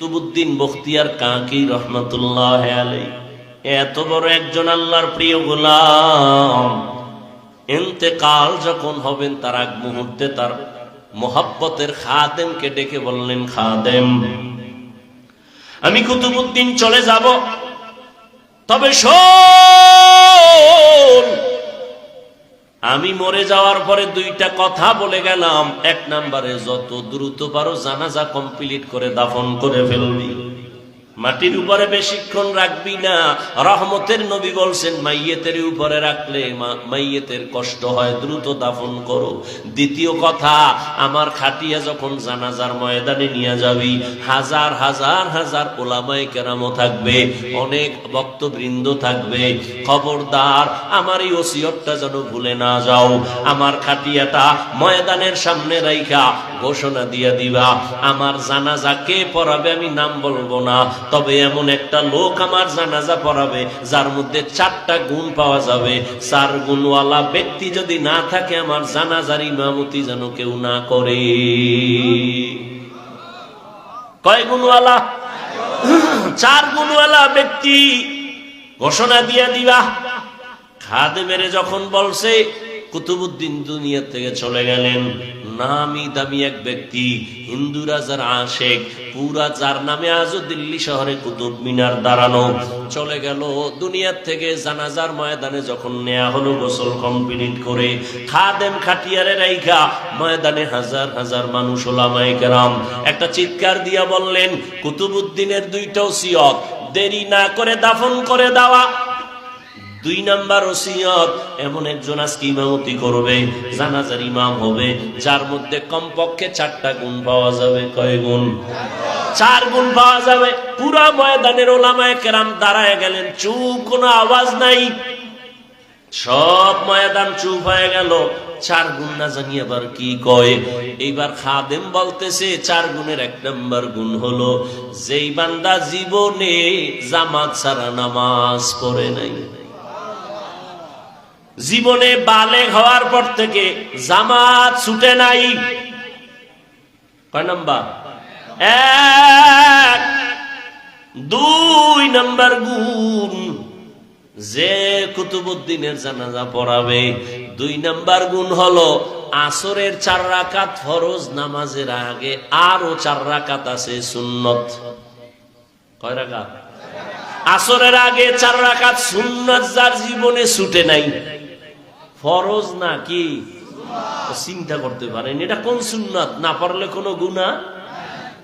কুতুবুদ্দিন বখতিয়ার কাকি রহমতুল্লাহ আলাই এত বড় একজন আল্লাহর প্রিয় গোলাম। এতেকাল যখন হবেন, তার আগ মুহূর্তে তার মোহাব্বতের খাদেমকে ডেকে বললেন, খাদেম, আমি কুতুবুদ্দিন চলে যাব। তবে শোন আমি মরে যাওয়ার পরে দুইটা কথা বলে গেলাম। এক নাম্বারে, যত দ্রুত পারো জানাজা কমপ্লিট করে দাফন করে ফেলবি। মাটির উপরে বেশিক্ষণ রাখবি না। রহমতের নবী বলছেন, মাইয়েতের উপরে রাখলে মাইয়েতের কষ্ট হয়, দ্রুত দাফন করো। দ্বিতীয় কথা, আমার খাটিয়া যখন জানাজার ময়দানে নিয়ে যাবি, হাজার হাজার হাজার ওলামাই কেরামও থাকবে, অনেক বক্তবৃন্দ থাকবে। খবরদার, আমার এই ওসিয়তটা যেন ভুলে না যাও। আমার খাটিয়াটা ময়দানের সামনে রাইখা ঘোষণা দিয়ে দিবা, আমার জানাজা কে পড়াবে আমি নাম বলব না। তবে এমন একটা লোক আমার জানাজা পড়াবে, যার মধ্যে চারটা গুণ পাওয়া যাবে। চার গুণওয়ালা ব্যক্তি যদি না থাকে, আমার জানাজার ইমামতি যেন কেউ না করে। কয় গুণওয়ালা? চার গুণওয়ালা ব্যক্তি ঘোষণা দিয়া দিবা। খাদে মেরে যখন বলছে, কুতুবুদ্দিন দুনিয়া থেকে চলে গেলেন। নামি দামি এক ব্যক্তি, হিন্দুরা যার আশেক, পুরা যার নামে আজও দিল্লি শহরে কুতুব মিনার দাঁড়ানো। চলে গেল দুনিয়ার থেকে জানাজার ময়দানে যখন নেয়া হলো গোসল কমপ্লিট করে। খাদেম খাটিয়ারে রাইখা ময়দানে হাজার হাজার মানুষ ওলামায়ে কেরাম। একটা চিৎকার দিয়া বললেন কুতুবুদ্দিনের দুইটাও ওসিয়ত দেরি না করে দাফন করে দেওয়া। দুই নাম্বার ওসিয়ত, এমন একজন আজকে ইমামতি করবে, জানাজার ইমাম হবে, যার মধ্যে কমপক্ষে চারটা গুণ পাওয়া যাবে। কয় গুণ? চার গুণ পাওয়া যাবে। পুরা ময়দানের ওলামায় কেরাম দাঁড়ায় গেলেন, চুপ, কোনো আওয়াজ নাই। সব ময়দান চুপ হয়ে গেল। চার গুণ না জানি আবার কি কয়। এইবার খাদেম বলতেছে, চার গুণের এক নম্বর গুণ হলো, যেই বান্দা জীবনে জামাত ছাড়া নামাজ পড়ে নাই। জীবনে বালে হওয়ার পর থেকে জামাত ছুটে নাই। কয় নাম্বার? এক। দুই নাম্বার গুণ। যে কুতুবুদ্দিনের জানাজা পড়াবে। দুই নাম্বার গুণ হলো আসরের চার রাকাত ফরজ, নামাজের আগে আরও চার রাকাত আছে সুন্নত। কয় রাকাত? আসরের আগে চার রাকাত সুন্নত যার জীবনে ছুটে নাই। ফরজ না কি চিন্তা করতে পারেন, এটা কোন সুন্নাত? না পারলে কোনো গুণা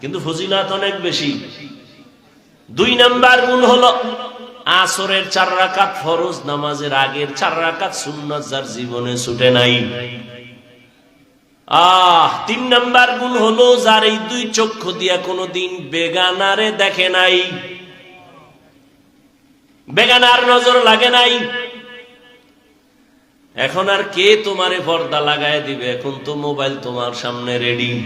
কিন্তু ফজিলাত অনেক বেশি। দুই নাম্বার গুণ হলো, আসরের চার রাকাত ফরজ, নামাজের আগের চার রাকাত সুন্নত যার জীবনে ছুটে নাই। আহ, তিন নাম্বার গুণ হলো, যার এই দুই চক্ষু দিয়া কোনোদিন বেগানারে দেখে নাই। বেগানার নজর লাগে নাই। এখন আর কে তোমারে পর্দা লাগায় দিবে? এখন তো মোবাইল তোমার সামনে রেডি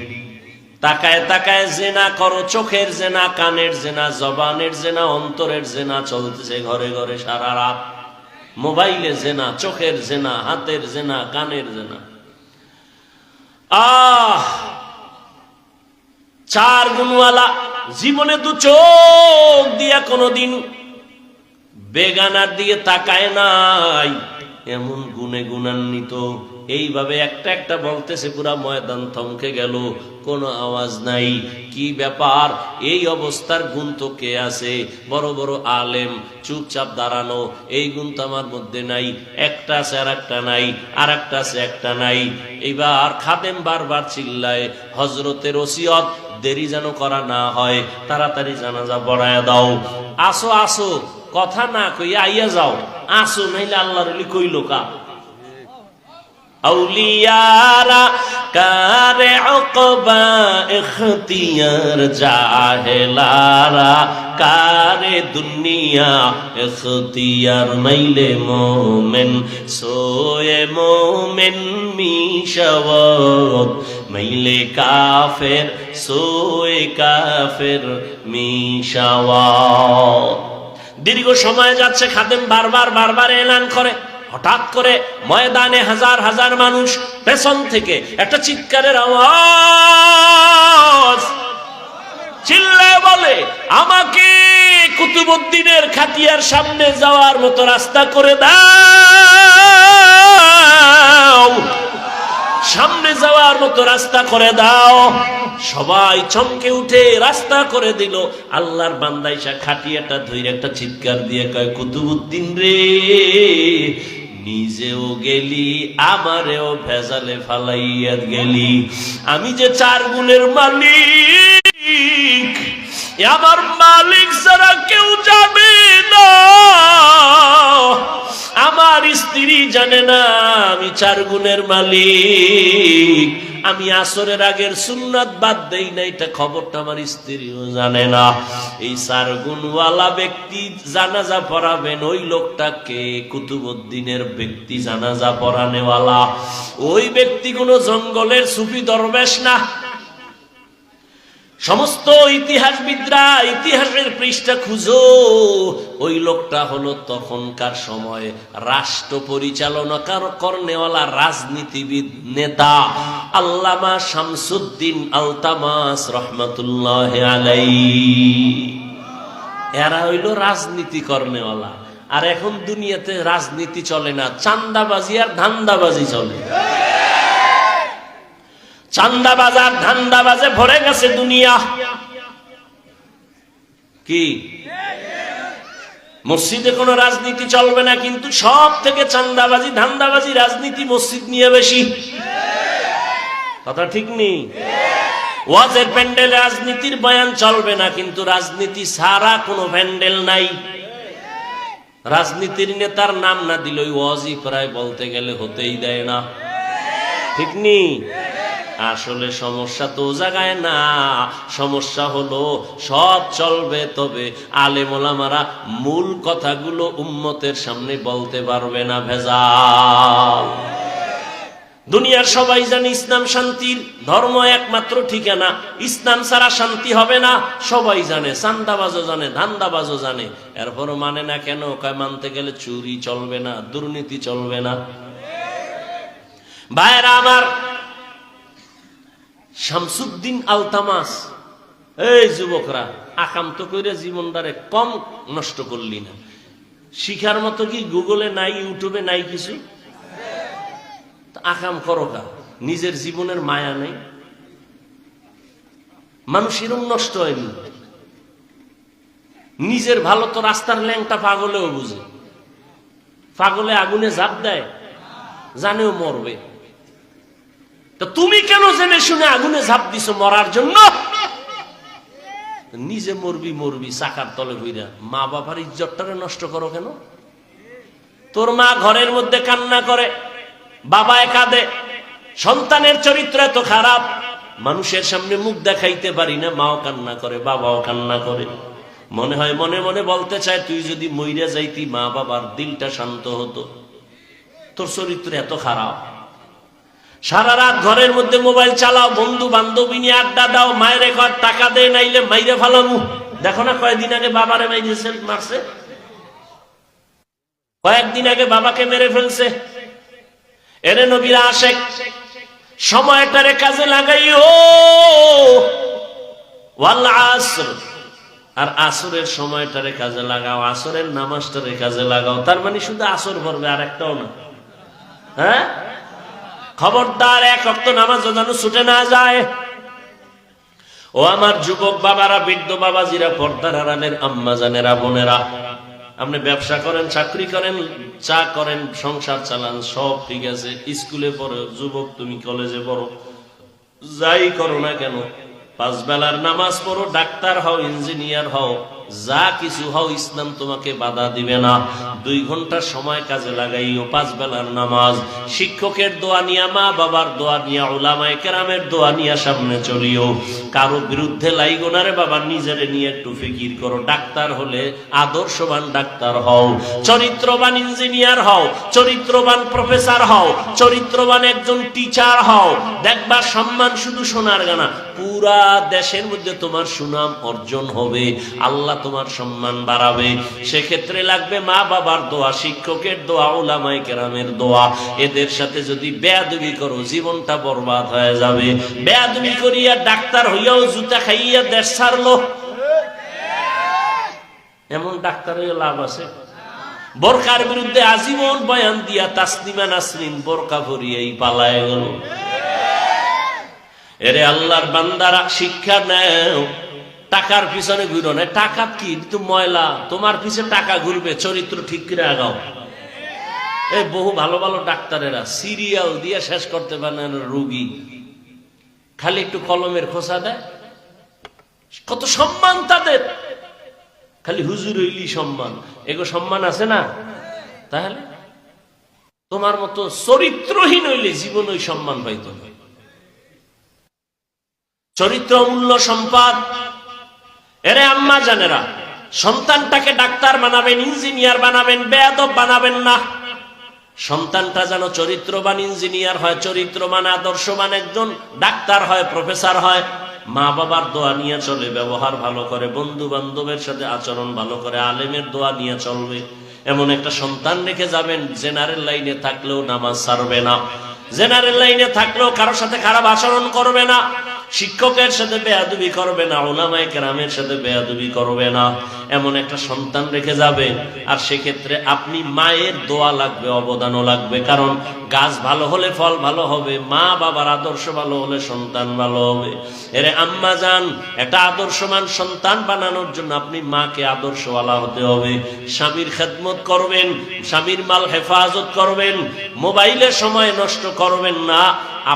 তাকায় তাকায় জেনা করো, চোখের জেনা, কানের জেনা, জবানের জেনা, অন্তরের জেনা, চলতেছে ঘরে ঘরে সারা রাত। মোবাইলে জেনা, চোখের জেনা, হাতের জেনা, কানের জেনা। আহ! চার গুণওয়ালা জীবনে দু চোখ দিয়া কোনোদিন বেগানার দিকে তাকায় নাই। এমন গুণে গুণান্বিত। এইভাবে একটা একটা বলতেছে, পুরা ময়দান থমকে গেল, কোনো আওয়াজ নাই। কি ব্যাপার? এই অবস্থার গুণ তো কে আছে? বড় বড় আলেম, চুপচাপ দাঁড়ানো, এই গুণ তো আমার মধ্যে নাই। একটা আছে আর একটা নাই, আর একটা আছে একটা নাই। এইবার খাদেম বারবার চিল্লায় হজরতের ওসিয়ত, দেরি যেন করা না হয়, তাড়াতাড়ি জানাজা বড়ায় দাও। আসো আসো, কথা না কইয়া আইয়া যাও। আসো, নাইলে আল্লাহর অলি কইল কা? কারে দুনিয়া এখতিয়ার মোমেন, সোয়ে মোমেন মিশাওয়াত মাইলে কাফের, সোয়ে কাফের মিশাওয়াত। দীর্ঘ সময় যাচ্ছে খাদেম বারবার বারবার এলান করে। হঠাৎ করে ময়দানে হাজার হাজার মানুষ পেছন থেকে একটা চিৎকারের আওয়াজ। চিল্লায় বলে, আমাকে কুতুবুদ্দিনের খাটিয়ার সামনে যাওয়ার মতো রাস্তা করে দাও। সামনে যাওয়ার মতো রাস্তা করে দাও। সবাই চমকে উঠে রাস্তা করে দিল। আল্লাহর বান্দাইসা খাটিয়াটা ধরে একটা চিৎকার দিয়ে কয়, কুতুবুদ্দিন রে, নিজেও গেলি, আমারেও ভেজালে ফালাইয়া গেলি। আমি যে চার গুণের মালিক আমার মালিক ছাড়া কেউ যাবে না। আমার স্ত্রী জানে না আমি চার গুণের মালিক। আমি আসরের আগের সুন্নাত বাদ দেই না, এটা খবরটা আমার স্ত্রীও জানে না। এই চার গুণওয়ালা ব্যক্তি জানাজা পড়াবেন, ওই লোকটাকে কুতুবুদ্দিনের ব্যক্তি জানাজা পড়ানেওয়ালা। ওই ব্যক্তি কোনো জঙ্গলের সুফি দরবেশ না। সমস্ত ইতিহাসবিদরা ইতিহাসের পৃষ্ঠা খুঁজো। ওই লোকটা হলো তখনকার সময় রাষ্ট্র পরিচালনা করনেওয়ালা রাজনীতিবিদ নেতা আল্লামা শামসুদ্দিন আলতামাস রহমতুল্লাহ আলাই এরা হইল রাজনীতি করনেওয়ালা। আর এখন দুনিয়াতে রাজনীতি চলে না, চান্দাবাজি আর ধান্দাবাজি চলে। চান্দা বাজার ধান্দা বাজে ভরে গেছে দুনিয়া। কি? মসজিদে কোনো রাজনীতি চলবে না, কিন্তু সব থেকে চান্দাবাজি, ধান্দাবাজি রাজনীতি মসজিদ নিয়ে বেশি। কথা ঠিক নেই? ওয়াজের প্যান্ডেল রাজনীতির বয়ান চলবে না, কিন্তু রাজনীতি সারা কোনো প্যান্ডেল নাই। রাজনীতির নেতার নাম না দিল ওই ওয়াজই প্রায় বলতে গেলে হতেই দেয় না। ঠিক নেই? আসলে সমস্যা তো ও জায়গায় না। সমস্যা হলো সব চলবে, তবে আলেমোলামারা মূল কথাগুলো উম্মতের সামনে বলতে পারবে না, ভেজাল। দুনিয়ার সবাই জানে ইসলাম শান্তির ধর্ম একমাত্র ঠিকানা। ইসলাম ছাড়া শান্তি হবে না, সবাই জানে, চান্দাবাজও জানে, ধান্দাবাজও জানে। এরপরও মানে না কেন? কয়, মানতে গেলে চুরি চলবে না, দুর্নীতি চলবে না। ভাইরা আমার শামসুদ্দিন আলতামাস। এই যুবকরা আকান্ত করে জীবনটারে কম নষ্ট করলি না। শিখার মতো কি গুগলে নাই, ইউটিউবে নাই কিছু আকাম করো কা নিজের জীবনের মায়া নেই। মানুষ এরম নষ্ট হয়নি। নিজের ভালো তো রাস্তার ল্যাংটা পাগলেও বুঝে। পাগলে আগুনে জাপ দেয়, জানেও মরবে। তা তুমি কেন জেনে শুনে আগুনে ঝাঁপ দিছো মরার জন্য? নিজে মরবি মরবি, চাকার তলে হইরা মা বাবার ইজ্জতটারে নষ্ট করো কেন? তোর মা ঘরের মধ্যে কান্না করে, বাবায় কাঁদে, সন্তানের চরিত্র এত খারাপ, মানুষের সামনে মুখ দেখাইতে পারি না, মাও কান্না করে, বাবাও কান্না করে। মনে হয় মনে মনে বলতে চায়, তুই যদি মইরা যাইতি, মা বাবার দিলটা শান্ত হতো। তোর চরিত্র এত খারাপ। সারা রাত ঘরের মধ্যে মোবাইল চালাও, বন্ধু বান্ধবী নিয়ে আড্ডা দাও, মায়ের ঘর টাকা দেয় নাইলে মাইরে ফালামু। দেখো না কয়েকদিন আগে বাবারে মাইরেছে মারছে। কয়েকদিন আগে বাবাকে মেরে ফেলছে। এরে নবীরা আসে সময়টারে কাজে লাগাইও। আর আসরের সময়টারে কাজে লাগাও, আসরের নামাজটারে কাজে লাগাও। তার মানে শুধু আসর ভরবে আর একটাও না। হ্যাঁ? খবরদার, এক অক্ত নামাজ যেন ছুটে না যায়। ও আমার যুবক বাবারা, বৃদ্ধ বাবাজিরা, পর্দার আড়ালের আম্মা জানেরা, বোনেরা, আপনি ব্যবসা করেন, চাকরি করেন, চা করেন, সংসার চালান, সব ঠিক আছে। স্কুলে পড়ো, যুবক তুমি কলেজে পড়ো, যাই করো না কেন? পাঁচ বেলার নামাজ পড়ো, ডাক্তার হও, ইঞ্জিনিয়ার হও যা কিছু হও ইসলাম তোমাকে বাধা দিবে না। দুই ঘণ্টা সময় কাজে লাগাইও, পাঁচ বেলার নামাজ। শিক্ষকের দোয়া নিয়া, মা বাবার দোয়া নিয়া ওলামায় কেরামের দোয়া নিয়া সামনে চলিও। কারও বিরুদ্ধে লাইগোনারে বাবা, নিজেরে নিয়ে একটু ফিকির করো। ডাক্তার হলে আদর্শবান ডাক্তার হও। চরিত্রবান ইঞ্জিনিয়ার হও, চরিত্রবান প্রফেসর হও, চরিত্রবান একজন টিচার হও। দেখবা সম্মান শুধু সোনার গানা। পুরো দেশের মধ্যে তোমার সুনাম অর্জন হবে, আল্লাহ তোমার সম্মান বাড়াবে। সেক্ষেত্রে লাগবে মা বাবার দোয়া, শিক্ষকের দোয়া ওলামাই কেরামের দোয়া। এদের সাথে যদি বেয়াদবি করো, জীবনটা বরবাদ হয়ে যাবে। বেয়াদবি করিয়া ডাক্তার হইয়াও জুতা খাইয়া দেশ ছাড়লো। এমন ডাক্তারের লাভ আছে? বোরকার বিরুদ্ধে আজীবন বয়ান দিয়া তাসনিমা নাসরিন বোরকা ভরিয়েই পালায় গেল। এরে আল্লাহর বান্দারা শিক্ষা নেও। টাকার পিছনে ঘুরো না। টাকা কি? তো ময়লা। তোমার পিছে টাকা ঘুরবে, চরিত্র ঠিক করে আগাও এই বহু ভালো ভালো ডাক্তারেরা সিরিয়াল দিয়ে শেষ করতে পারে রুগী। খালি একটু কলমের খোসা দেয়। কত সম্মান তাদের। খালি হুজুর হইলি সম্মান। এগো সম্মান আছে না? তাহলে? তোমার মতো চরিত্রহীন হইলে জীবন সম্মান পাইত না। চরিত্র মূল্য সম্পদ। এরে আম্মা জানেরা, সন্তানটাকে ডাক্তার বানাবেন, ইঞ্জিনিয়ার বানাবেন, বেয়াদব বানাবেন না। সন্তানটা যেন চরিত্রবান ইঞ্জিনিয়ার হয়, চরিত্রবান, আদর্শবান একজন ডাক্তার হয়, প্রফেসর হয় মা বাবার দোয়া নিয়ে চলে, ব্যবহার ভালো করে বন্ধু বান্ধবের সাথে আচরণ ভালো করে, আলেমের দোয়া নিয়ে চলবে। এমন একটা সন্তান রেখে যাবেন, জেনারেল লাইনে থাকলেও নামাজ সারবে না। জেনারেল লাইনে থাকলেও কারোর সাথে খারাপ আচরণ করবে না। শিক্ষকের সাথে বেয়াদুবি করবে না ওলামায় গ্রামের সাথে বেয়াদুবি করবে না। এমন একটা সন্তান রেখে যাবে, আর সেক্ষেত্রে আপনি মায়ের দোয়া লাগবে, অবদানও লাগবে। কারণ গাছ ভালো হলে ফল ভালো হবে, মা বাবার আদর্শ ভালো হলে সন্তান ভালো হবে। এরে আম্মা যান, একটা আদর্শমান সন্তান বানানোর জন্য আপনি মাকে আদর্শওয়ালা হতে হবে। স্বামীর খেদমত করবেন, স্বামীর মাল হেফাজত করবেন, মোবাইলে সময় নষ্ট করবেন না।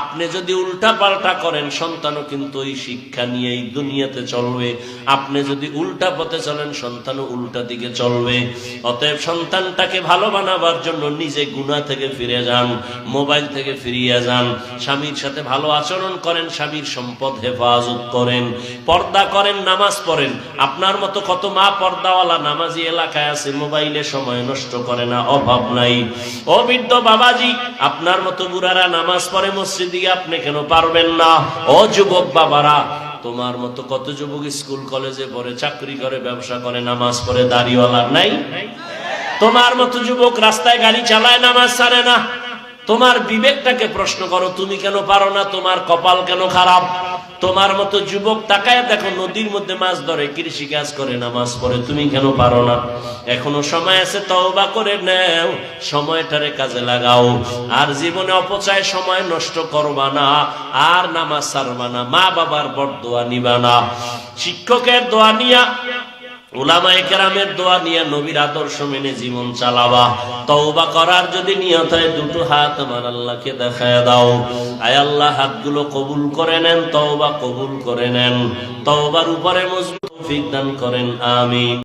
আপনি যদি উল্টা পাল্টা করেন, সন্তানও কিন্তু ওই শিক্ষা নিয়েই দুনিয়াতে চলবে। আপনি যদি উল্টা পথে চলেন সন্তানও উল্টা দিকে চলবে। অতএব সন্তানটাকে ভালো বানাবার জন্য নিজে গুণা থেকে ফিরে যান, মোবাইল থেকে ফিরিয়ে যান, স্বামীর সাথে ভালো আচরণ করেন, স্বামীর সম্পদ হেফাজত করেন, পর্দা করেন, নামাজ পড়েন। আপনার মতো কত মা পর্দাওয়ালা নামাজি এলাকায় আছে, মোবাইলে সময় নষ্ট করে না, অভাব নাই। ও বৃদ্ধ বাবাজি, আপনার মতো বুড়ারা নামাজ পড়ে মসজিদে গিয়ে আপনি কেন পারবেন না? ও যুবক বাবারা তোমার মতো কত যুবক স্কুল, কলেজে পড়ে, চাকরি করে, ব্যবসা করে, নামাজ পড়ে, দাড়িওয়ালা নাই? তোমার মতো যুবক রাস্তায় গাড়ি চালায়, নামাজ ছাড়ে না। তোমার বিবেকটাকে প্রশ্ন করো, তুমি কেন পারো না? তোমার কপাল কেন খারাপ? তোমার মতো যুবক তাকায় দেখো, নদীর মধ্যে মাছ ধরে, কৃষি কাজ করে না মাছ পরে তুমি কেন পারো না? এখনও সময় আছে, তওবা করে নেও, সময়টারে কাজে লাগাও। আর জীবনে অপচয় সময় নষ্ট করবা না, আর নামাজ সারবা না মা বাবার বরদোয়া নিবা না। শিক্ষকের দোয়া নিয়া নবীর আদর্শ মেনে জীবন চালাবা। তওবা করার যদি দুটো হাত আমার দাও। আল্লাহ, হাতগুলো কবুল করে নেন কবুল করে নেন। উপরে মজবুত করেন, আমিন।